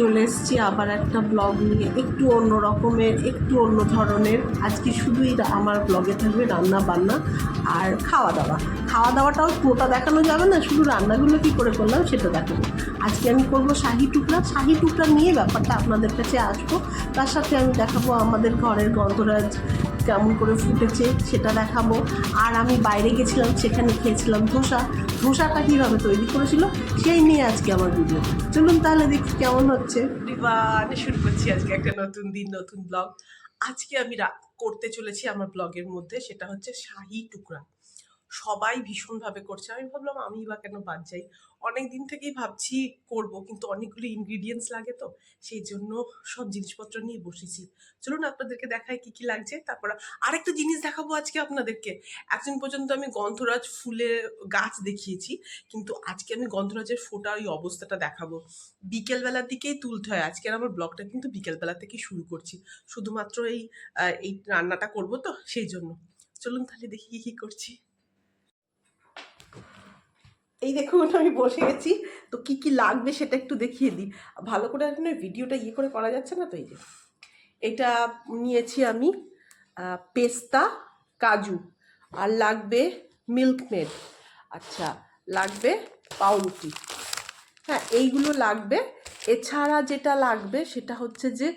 চলে এসেছি আবার একটা ব্লগ নিয়ে। একটু অন্য রকমের, একটু অন্য ধরনের। আজকে শুধুই আমার ব্লগে থাকবে রান্না বান্না আর খাওয়া দাওয়া। খাওয়া দাওয়াটাও পুরোটা দেখানো যাবে না, শুধু রান্নাগুলো কী করে করলাম সেটা দেখাবো। আজকে আমি করব শাহি টুকরা। শাহি টুকরা নিয়ে ব্যাপারটা আপনাদের কাছে আসব। তার সাথে আমি দেখাবো আমাদের ঘরের গন্ধরাজ কেমন করে ফুটেছে সেটা দেখাবো। আর আমি বাইরে গেছিলাম, সেখানে খেয়েছিলাম ধোসা। ধোসাটা কীভাবে তৈরি করেছিল সেই নিয়ে আজকে আমার ভিডিও চলুন তাহলে দেখি কেমন হচ্ছে। শুরু করছি আজকে একটা নতুন দিন, নতুন ব্লগ আজকে আমি করতে চলেছি আমার ব্লগের মধ্যে, সেটা হচ্ছে শাহি টুকরা। সবাই ভীষণভাবে করছে। আমি ভাবলাম, আমি বা কেন বাদ যাই? অনেক দিন থেকেই ভাবছি করব, কিন্তু অনেকগুলো ইনগ্রিডিয়েন্টস লাগে তো, সেই জন্য সব জিনিসপত্র নিয়ে বসেছি। চলুন আপনাদেরকে দেখাই কি কি লাগছে। তারপর আরেকটা জিনিস দেখাবো আজকে আপনাদেরকে। এতদিন পর্যন্ত আমি গন্ধরাজ ফুলে গাছ দেখিয়েছি, কিন্তু আজকে আমি গন্ধরাজের ফোটা ওই অবস্থাটা দেখাবো। বিকেলবেলার দিকেই তুলতে হয়। আজকে আমার ব্লগটা কিন্তু বিকেলবেলা থেকে শুরু করছি। শুধুমাত্র এই এই রান্নাটা করব তো, সেই জন্য। চলুন তাহলে দেখি কি কি করছি। এই দেখুন আমি বসে গেছি। তো কি কি লাগবে সেটা একটু দেখিয়ে দিই। ভালো করে এখন ভিডিওটা ইয়ে করে করা যাচ্ছে না তো এই যে। এটা নিয়েছি আমি পেস্তা, কাজু। আর লাগবে মিল্কমেড। আচ্ছা লাগবে পাউরুটি। হ্যাঁ এইগুলো লাগবে। এছাড়া যেটা লাগবে সেটা হচ্ছে যে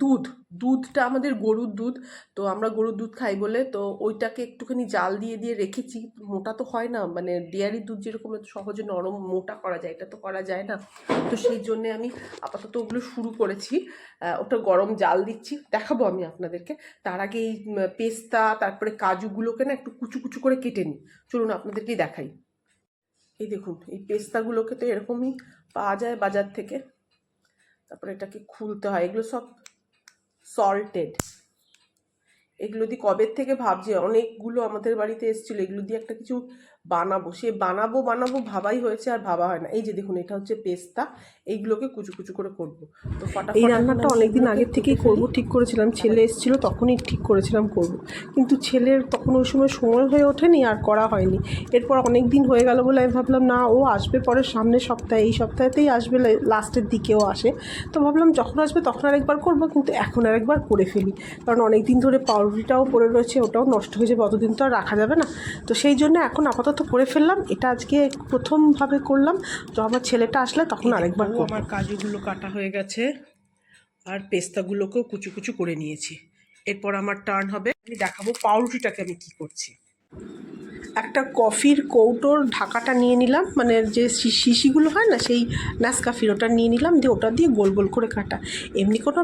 দুধ। দুধটা আমাদের গরুর দুধ। তো আমরা গরুর দুধ খাই বলে, তো ওইটাকে একটুখানি জাল দিয়ে দিয়ে রেখেছি। মোটা তো হয় না মানে ডেয়ারি দুধ যেরকম সহজে নরম, মোটা করা যায়, এটা তো করা যায় না। তো সেই জন্যে আমি আপাতত ওগুলো শুরু করেছি। ওটা গরম জাল দিচ্ছি। দেখাবো আমি আপনাদেরকে। তার আগে এই পেস্তা, তারপরে কাজুগুলোকে না একটু কুচু কুচু করে কেটে নিই। চলুন আপনাদেরকেই দেখাই। এই দেখুন, এই পেস্তাগুলোকে তো এরকমই পাওয়া যায় বাজার থেকে। তারপরে এটাকে খুলতে হয়। এগুলো সব সল্টেড এগুলো দিয়ে কবের থেকে ভাবছে? অনেকগুলো আমাদের বাড়িতে এসেছিল। এগুলো দিয়ে একটা কিছু বানাবো সে বানাবো বানাবো ভাবাই হয়েছে আর ভাবা হয় না। এই যে দেখুন এটা হচ্ছে পেস্তা এইগুলোকে কুচু কুচু করে করব। তো ফটাফট এই রান্নাটা অনেকদিন আগের থেকেই করব ঠিক করেছিলাম ছেলে এসেছিল তখনই ঠিক করেছিলাম করব। কিন্তু ছেলের তখন ওই সময় সময় হয়ে ওঠেনি আর করা হয়নি। এরপর অনেক দিন হয়ে গেল বলে আমি ভাবলাম না ও আসবে পরে সামনের সপ্তাহে এই সপ্তাহেতেই আসবে লাস্টের দিকেও আসে। তো ভাবলাম যখন আসবে তখন আরেকবার করব কিন্তু এখন আরেকবার করে ফেলি। কারণ অনেক দিন ধরে পাউরুটিটাও পড়ে রয়েছে ওটাও নষ্ট হয়ে যাবে অতদিন তো আর রাখা যাবে না। তো সেই জন্য এখন আপাতত করে ফেললাম। এটা আজকে প্রথমভাবে করলাম। তো আমার ছেলেটা আসলে তখন আরেকবার আমার কাজুগুলো কাটা হয়ে গেছে আর পেস্তাগুলোকেও কুচু কুচু করে নিয়েছি। এরপর আমার টার্ন হবে। আমি দেখাবো পাউরুটিটাকে আমি কি করছি। একটা কফির কৌটোর ঢাকাটা নিয়ে নিলাম মানে যে শিশিগুলো হয় না, সেই ন্যাসকাফির ওটা নিয়ে নিলাম, দিয়ে ওটা দিয়ে গোল গোল করে কাটা। এমনি কোনো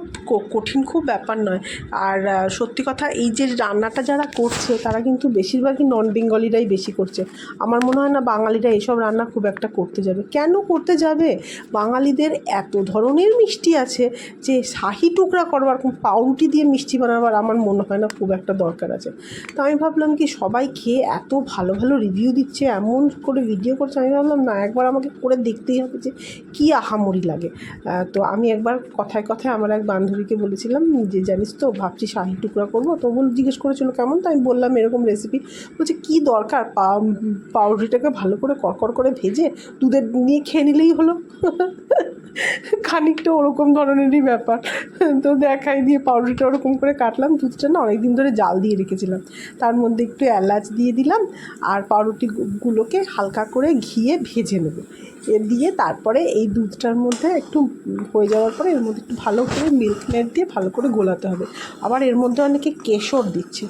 কঠিন খুব ব্যাপার নয়। আর সত্যি কথা এই যে রান্নাটা যারা করছে, তারা কিন্তু বেশিরভাগই নন বেঙ্গলিরাই বেশি করছে। আমার মনে হয় না বাঙালিরা এইসব রান্না খুব একটা করতে যাবে। কেন করতে যাবে? বাঙালিদের এত ধরনের মিষ্টি আছে যে শাহি টুকরা করবার, পাউরুটি দিয়ে মিষ্টি বানাবার আমার মনে হয় না খুব একটা দরকার আছে। তো আমি ভাবলাম কি সবাই খেয়ে এত ভালো ভালো রিভিউ দিচ্ছে, এমন করে ভিডিও করছে, আমি ভাবলাম, না, একবার আমাকে করে দেখতেই হবে যে কী আহামরি লাগে। তো আমি একবার কথায় কথায় আমার এক বান্ধবীকে বলেছিলাম যে, জানিস তো, ভাবছি শাহি টুকরা করব। তো বল জিজ্ঞেস করেছিল, কেমন? তো আমি বললাম এরকম রেসিপি বলছে, কী দরকার? পাউরুটিটাকে ভালো করে কড়কড় করে ভেজে দুধের নিয়ে খেয়ে নিলেই হলো? খানিকটা ওরকম ধরনেরই ব্যাপার। তো দেখাই দিয়ে পাউরুটিটা ওরকম করে কাটলাম। দুধটা না অনেকদিন ধরে জাল দিয়ে রেখেছিলাম। তার মধ্যে একটু এলাচ দিয়ে দিলাম আর পাউরুটিগুলোকে হালকা করে ঘিয়ে ভেজে নেব। এ দিয়ে তারপরে এই দুধটার মধ্যে একটু হয়ে যাওয়ার পরে এর মধ্যে একটু ভালো করে মিল্ক মেড দিয়ে ভালো করে গোলাতে হবে। আবার এর মধ্যে অনেকে কেশর দিচ্ছে।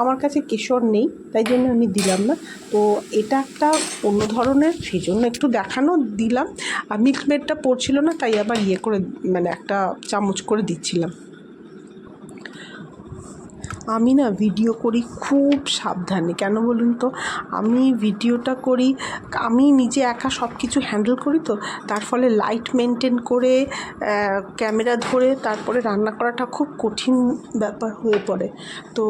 আমার কাছে কেশর নেই, তাই জন্য আমি দিলাম না। তো এটা একটা অন্য ধরনের সেই জন্য একটু দেখানো দিলাম। আর মিল্কমেডটা পড়ছিল না, তাই আবার ইয়ে করে মানে একটা চামচ করে দিচ্ছিলাম। আমি না ভিডিও করি খুব সাবধানে, কেন বলুন তো? আমি ভিডিওটা করি, আমি নিজে একা সব কিছু হ্যান্ডেল করি তো, তার ফলে লাইট মেনটেন করে ক্যামেরা ধরে, তারপরে রান্না করাটা খুব কঠিন ব্যাপার হয়ে পড়ে। তো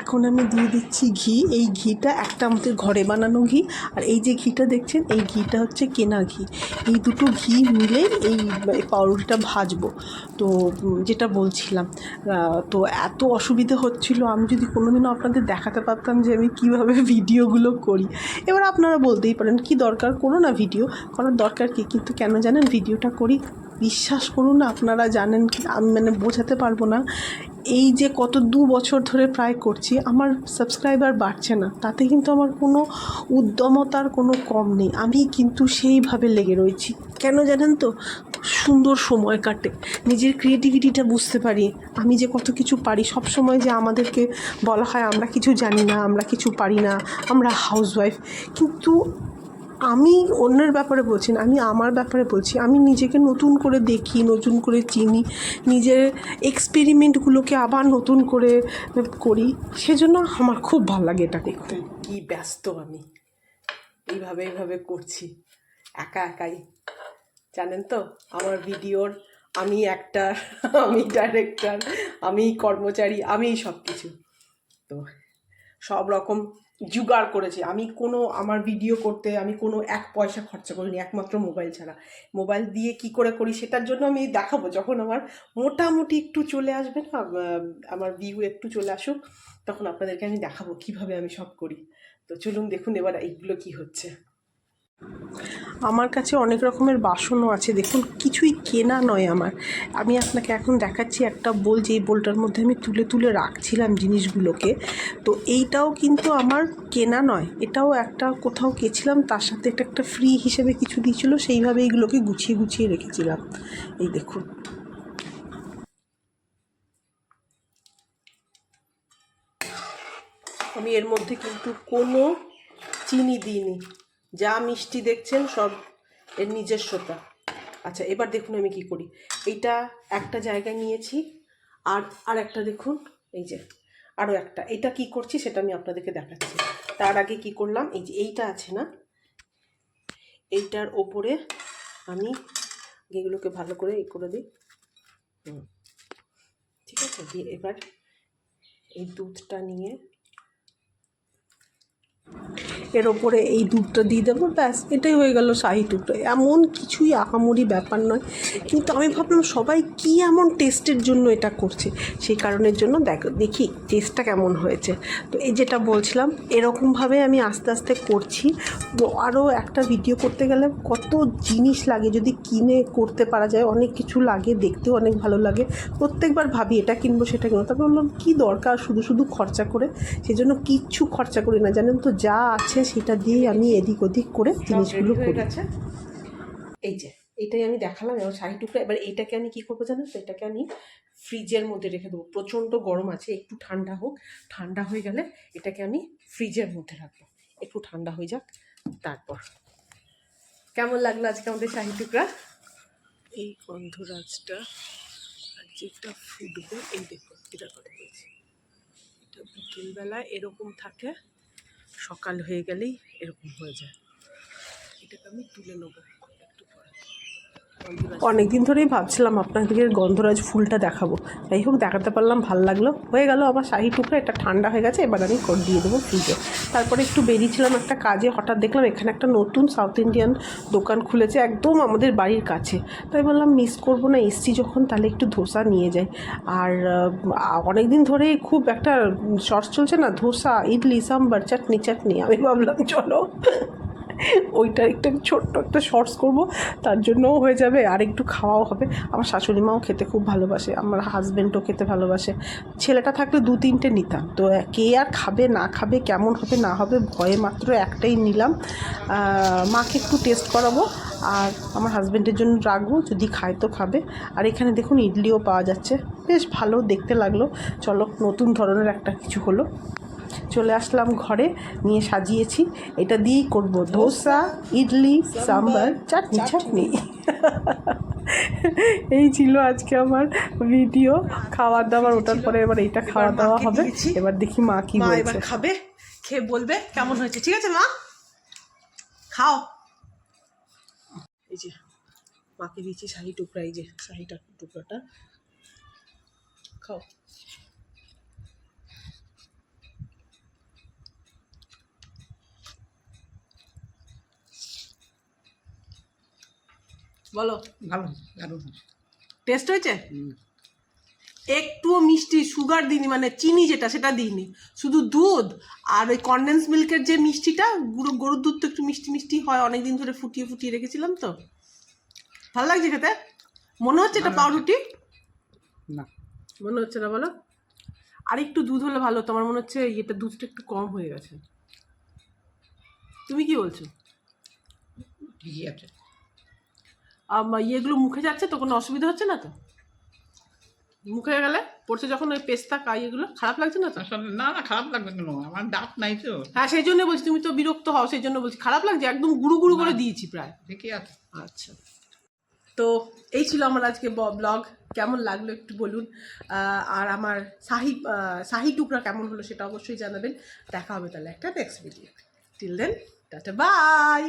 এখন আমি দিয়ে দিচ্ছি ঘি। এই ঘিটা একটা আমাদের ঘরে বানানো ঘি। আর এই যে ঘিটা দেখছেন, এই ঘিটা হচ্ছে কেনা ঘি। এই দুটো ঘি মিলে এই পাউরুটিটা ভাজবো। তো যেটা বলছিলাম তো এত অসুবিধে হচ্ছিল, আমি যদি কোনোদিনও আপনাদের দেখাতে পারতাম যে আমি কীভাবে ভিডিওগুলো করি। এবার আপনারা বলতেই পারেন, কি দরকার? করো না ভিডিও। করার দরকার কি? কিন্তু কেন জানেন, ভিডিওটা করি? বিশ্বাস করুন আপনারা জানেন কি, আমি মানে বোঝাতে পারব না। এই যে কত দু বছর ধরে প্রায় করছি, আমার সাবস্ক্রাইবার বাড়ছে না। তাতে কিন্তু আমার কোনো উদ্যমতার কোনো কম নেই। আমি কিন্তু সেইভাবে লেগে রয়েছি। কেন জানেন তো? সুন্দর সময় কাটে। নিজের ক্রিয়েটিভিটিটা বুঝতে পারি। আমি যে কত কিছু পারি সব সময় যে আমাদেরকে বলা হয়, আমরা কিছু জানি না, আমরা কিছু পারি না, আমরা হাউসওয়াইফ কিন্তু আমি অন্যের ব্যাপারে বলছি না, আমি আমার ব্যাপারে বলছি, আমি নিজেকে নতুন করে দেখি, নতুন করে চিনি, নিজের এক্সপেরিমেন্টগুলোকে আবার নতুন করে করি, সেজন্য আমার খুব ভালো লাগে এটা দেখতে। কি ব্যস্ত আমি। এইভাবে এইভাবে করছি। একা, একাই। জানেন তো, আমার ভিডিওর আমি অ্যাক্টার আমি ডাইরেক্টর আমি কর্মচারী, আমি সব কিছু তো সব রকম জুগাড় করেছি। আমি কোনো আমার ভিডিও করতে, আমি কোনো এক পয়সা খরচা করিনি, একমাত্র মোবাইল ছাড়া। মোবাইল দিয়ে কি করে করি সেটার জন্য আমি দেখাবো। যখন আমার মোটামুটি একটু চলে আসবে না আমার ভিউ একটু চলে আসুক, তখন আপনাদেরকে আমি দেখাবো কীভাবে আমি সব করি। তো চলুন দেখুন এবার এইগুলো কি হচ্ছে। আমার কাছে অনেক রকমের বাসনও আছে। দেখুন, কিছুই কেনা নয় আমার। আমি আপনাকে এখন দেখাচ্ছি একটা বোল, যেই বোলটার মধ্যে আমি তুলে তুলে রাখছিলাম জিনিসগুলোকে। তো এইটাও কিন্তু আমার কেনা নয়। এটাও একটা কোথাও গেছিলাম, তার সাথে একটা একটা ফ্রি হিসেবে কিছু দিয়েছিল, সেইভাবে এইগুলোকে গুছিয়ে গুছিয়ে রেখেছিলাম। এই দেখুন। আমি এর মধ্যে কিন্তু কোনো চিনি দিইনি। যা মিষ্টি দেখছেন সব এর নিজস্বতা। আচ্ছা এবার দেখুন আমি কি করি। এইটা একটা জায়গায় নিয়েছি, আর আর একটা দেখুন, এই যে আরও একটা। এটা কি করছি সেটা আমি আপনাদেরকে দেখাচ্ছি। তার আগে কি করলাম, এই যে এইটা আছে না, এইটার ওপরে আমি এগুলোকে ভালো করে এই করে দিই। ঠিক আছে? দিয়ে এবার এই দুধটা নিয়ে এর ওপরে এই দুধটা দিয়ে দেবো, ব্যাস, এটাই হয়ে গেল শাহি টুকরো। এমন কিছুই আহামরি ব্যাপার নয়। কিন্তু আমি ভাবলাম, সবাই কি এমন টেস্টের জন্য এটা করছে? সেই কারণের জন্য দেখ, দেখি টেস্টটা কেমন হয়েছে। তো এই যেটা বলছিলাম, এরকমভাবে আমি আস্তে আস্তে করছি। তো আরও একটা ভিডিও করতে গেলে কত জিনিস লাগে যদি কিনে করতে পারা যায়। অনেক কিছু লাগে, দেখতেও অনেক ভালো লাগে। প্রত্যেকবার ভাবি, এটা কিনবো, সেটা কিনবো। তারপর বললাম, কী দরকার? শুধু শুধু খরচা করে? সেজন্য কিচ্ছু খরচা করি না। জানেন তো, যা আছে সেটা দিয়েই আমি এদিক ওদিক করে জিনিসগুলো করি। গেছে? এই যে এটাই আমি দেখালাম এবার শাড়ি টুকরা এবার এটাকে আমি কী করব জানো? তো এটাকে আমি ফ্রিজের মধ্যে রেখে দেবো। প্রচণ্ড গরম আছে একটু ঠান্ডা হোক ঠান্ডা হয়ে গেলে এটাকে আমি ফ্রিজের মধ্যে রাখব। একটু ঠান্ডা হয়ে যাক তারপর। কেমন লাগল আজকে আমাদের শাহি টুকরা? এই গন্ধরাজটা আর যেটা ফুটবে এই দেখো এটা কথা বলছি এটা বিকেলবেলায় এরকম থাকে। সকাল হয়ে গেলেই এরকম হয়ে যায়। এটাকে আমি তুলে নেব। অনেক দিন ধরেই ভাবছিলাম আপনাদেরকে গন্ধরাজ ফুলটা দেখাবো। যাই হোক, দেখাতে পারলাম, ভালো লাগল। হয়ে গেল, আমার শাহি টুকরা, এটা ঠান্ডা হয়ে গেছে, এবার আমি করে দিয়ে দেবো ফ্রিজে তারপরে একটু বেরিয়েছিলাম একটা কাজে, হঠাৎ দেখলাম এখানে একটা নতুন সাউথ ইন্ডিয়ান দোকান খুলেছে, একদম আমাদের বাড়ির কাছে। তাই বললাম মিস করব না, এসছি যখন, তাহলে একটু ধোসা নিয়ে যাই। আর অনেক দিন ধরেই খুব একটা শর্টস চলছে না, ধোসা, ইডলি, সাম্বার, চাটনি চাটনি। আমি ভাবলাম, চলো। ওইটা একটা ছোট্ট একটা শর্টস করব, তার জন্যও হয়ে যাবে। আর একটু খাওয়াও হবে। আমার শাশুড়ি মাও খেতে খুব ভালোবাসে, আমার হাজব্যান্ডও খেতে ভালোবাসে। ছেলেটা থাকলে দু তিনটে নিতাম। তো কে আর খাবে, না খাবে, কেমন হবে, না হবে, ভয়ে মাত্র একটাই নিলাম। মাকে একটু টেস্ট করাবো। আর আমার হাজব্যান্ডের জন্য রাখব, যদি খায় তো খাবে। আর এখানে দেখুন, ইডলিও পাওয়া যাচ্ছে। বেশ ভালো, দেখতে লাগল। চলো, নতুন ধরনের একটা কিছু হলো। চলে আসলাম ঘরে নিয়ে সাজিয়েছি। এটা দিয়েই করব। ধোসা ইডলি সাম্বার চাটনি চাটনি। এই ছিল আজকে আমার ভিডিও। খাওয়ার দাওয়ার ওটার পরে এবার এইটা খাওয়া দাওয়া হবে। এবার দেখি মা কি এবার খাবে খেয়ে বলবে কেমন হয়েছে। ঠিক আছে মা? খাও। এই যে মাকে দিয়েছি শাহি টুকরা এই যে শাহিটা টুকরাটা। খাও। বলো। ভালো দারুণ টেস্ট হয়েছে। একটুও মিষ্টি সুগার দিইনি মানে চিনি যেটা সেটা দিইনি। শুধু দুধ আর ওই কন্ডেন্স মিল্কের যে মিষ্টিটা গুঁড়ো গরুর দুধ তো একটু মিষ্টি মিষ্টি হয় অনেক দিন ধরে ফুটিয়ে ফুটিয়ে রেখেছিলাম তো। ভালো লাগছে খেতে? মনে হচ্ছে এটা পাউরুটি? না। মনে হচ্ছে না বলো। আর একটু দুধ হলে ভালো তোমার মনে হচ্ছে এটা দুধটা একটু কম হয়ে গেছে। তুমি কি বলছো? ঠিকই আছে। ইয়েগুলো মুখে যাচ্ছে তো কোনো অসুবিধা হচ্ছে না তো? মুখে গেলে? পড়ছে যখন ওই পেস্তা কাই এগুলো খারাপ লাগছে না তো? না না খারাপ লাগবে কেন? আমার দাঁত নাই তো। হ্যাঁ সেই জন্য বলছি তুমি তো বিরক্ত হও সেই জন্য বলছি খারাপ লাগছে একদম গুরু গুরু করে দিয়েছি প্রায়। ঠিকই আছে। আচ্ছা। তো এই ছিল আমার আজকে ব্লগ। কেমন লাগল একটু বলুন। আর আমার শাহি শাহি টুকরা কেমন হলো সেটা অবশ্যই জানাবেন। দেখা হবে তাহলে একটা next video till then tata bye